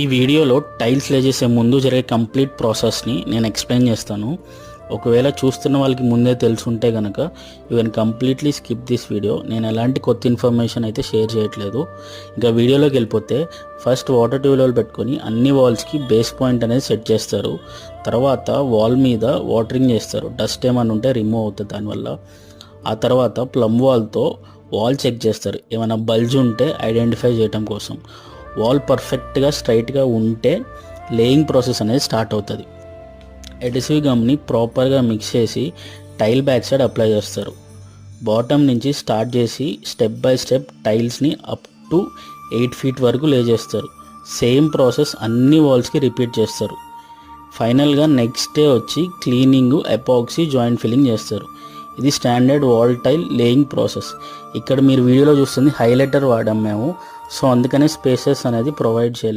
ఈ వీడియోలో టైల్స్ లేజేసే ముందు జరిగే కంప్లీట్ ప్రాసెస్ని నేను ఎక్స్ప్లెయిన్ చేస్తాను. ఒకవేళ చూస్తున్న వాళ్ళకి ముందే తెలుసుంటే కనుక you can completely skip this video. నేను ఎలాంటి కొత్త ఇన్ఫర్మేషన్ అయితే షేర్ చేయట్లేదు. ఇంకా వీడియోలోకి వెళ్ళిపోతే ఫస్ట్ వాటర్ ట్యూబ్లో పెట్టుకొని అన్ని వాల్స్కి బేస్ పాయింట్ అనేది సెట్ చేస్తారు. తర్వాత వాల్ మీద వాటరింగ్ చేస్తారు. డస్ట్ ఏమైనా ఉంటే రిమూవ్ అవుతుంది దానివల్ల. ఆ తర్వాత ప్లమ్ వాల్తో వాల్ చెక్ చేస్తారు. ఏమైనా బల్జ్ ఉంటే ఐడెంటిఫై చేయడం కోసం. వాల్ పర్ఫెక్ట్గా స్ట్రైట్గా ఉంటే లేయింగ్ ప్రాసెస్ అనేది స్టార్ట్ అవుతుంది. ఎడిసివ్ గమ్ని ప్రాపర్గా మిక్స్ చేసి టైల్ బ్యాక్ సైడ్ అప్లై చేస్తారు. బాటమ్ నుంచి స్టార్ట్ చేసి స్టెప్ బై స్టెప్ టైల్స్ని అప్ టు ఎయిట్ ఫీట్ వరకు లే చేస్తారు. సేమ్ ప్రాసెస్ అన్ని వాల్స్కి రిపీట్ చేస్తారు. ఫైనల్గా నెక్స్ట్ డే వచ్చి క్లీనింగ్ ఎపాక్సీ జాయింట్ ఫిల్లింగ్ చేస్తారు. ఇది standard wall tile laying process ఇక్కడ మీరు వీడియోలో చూస్తుంది హైలైటర్ వాడాం మేము. సో అందుకనే స్పేసెస్ అనేది ప్రొవైడ్ చేయలేదు.